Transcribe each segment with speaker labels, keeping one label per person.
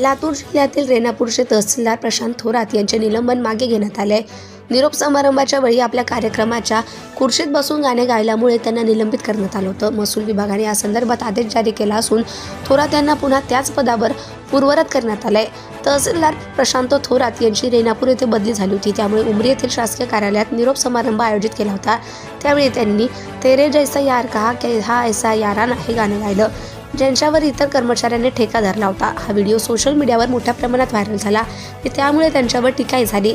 Speaker 1: लातूर जिल्ह्यातील रेणापूरचे तहसीलदार प्रशांत थोरात यांचे निलंबन मागे घेण्यात आले निरोप समारंभाच्या वेळी आपल्या कार्यक्रमाच्या खुर्शीत बसून गाणे गायल्यामुळे त्यांना निलंबित करण्यात आलं होतं. महसूल विभागाने या संदर्भात आदेश जारी केला असून थोरात यांना पुन्हा त्याच पदावर पूर्वरत करण्यात आलंय. तहसीलदार प्रशांत थोरात यांची रेणापूर येथे बदली झाली होती. त्यामुळे उमरी येथील शासकीय कार्यालयात निरोप समारंभ आयोजित केला होता. त्यावेळी त्यांनी तेरे जैसा यार कहा के हा ऐसा याराना हे गाणं गायलं. ज्यांच्यावर इतर कर्मचाऱ्यांनी ठेका धरला होता हा व्हिडिओ सोशल मीडियावर मोठ्या प्रमाणात व्हायरल झाला. आणि त्यामुळे त्यांच्यावर टीकाही झाली.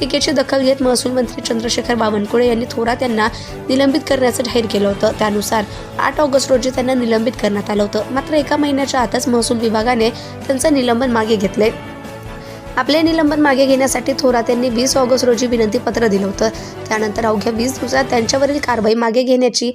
Speaker 1: टीकेची दखल घेत महसूल मंत्री चंद्रशेखर बावनकुळे यांनी थोरात यांना निलंबित करण्याचं जाहीर केलं होतं. त्यानुसार आठ ऑगस्ट रोजी त्यांना निलंबित करण्यात आलं होतं. मात्र एका महिन्याच्या आतच महसूल विभागाने त्यांचं निलंबन मागे घेतले आपले निलंबन मागे घेण्यासाठी थोरात यांनी वीस ऑगस्ट रोजी विनंतीपत्र दिलं होतं. त्यानंतर अवघ्या वीस दिवसात त्यांच्यावरील कारवाई मागे घेण्याची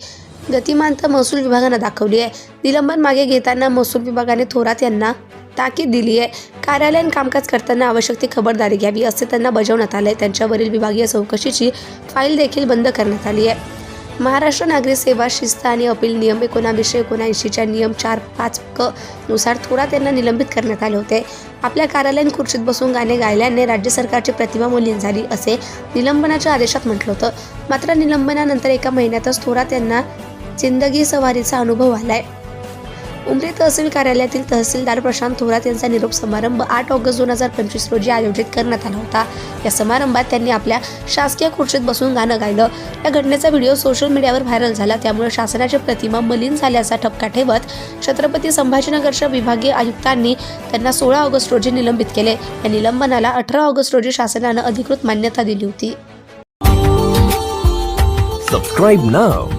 Speaker 1: गतिमानता महसूल विभागानं दाखवली आहे. निलंबन मागे घेताना महसूल विभागाने थोरात यांना ताकीद दिली आहे. कार्यालयीन कामकाज करताना आवश्यक ती खबरदारी घ्यावी असे त्यांना बजावण्यात आले त्यांच्यावरील विभागीय चौकशीची फाईल देखील बंद करण्यात आली आहे. महाराष्ट्र नागरी सेवा शिस्त आणि अपील नियम एकोणावीसशे एकोणऐंशीच्या नियम चार पाच क नुसार थोरात यांना निलंबित करण्यात आले होते. आपल्या कार्यालयीन खुर्चीत बसून गाणे गायल्याने राज्य सरकारची प्रतिमा मलिन झाली असे निलंबनाच्या आदेशात म्हटलं होतं. मात्र निलंबनानंतर एका महिन्यातच थोरात यांना जिंदगी सवारीचा अनुभव आलाय. उमरी तहसील कार्यालयातील तहसीलदार प्रशांत थोरात यांचा निरोप समारंभ आठ ऑगस्ट दोन हजार पंचवीस रोजी आयोजित करण्यात आला होता. या समारंभात त्यांनी आपल्या शासकीय खुर्चीत बसून गाणं गायलं. या घटनेचा व्हिडिओ सोशल मीडियावर व्हायरल झाला. त्यामुळे शासनाची प्रतिमा मलिन झाल्याचा ठपका ठेवत छत्रपती संभाजीनगरच्या विभागीय आयुक्तांनी त्यांना सोळा ऑगस्ट रोजी निलंबित केले. या निलंबनाला अठरा ऑगस्ट रोजी शासनानं अधिकृत मान्यता दिली होती.
Speaker 2: Subscribe now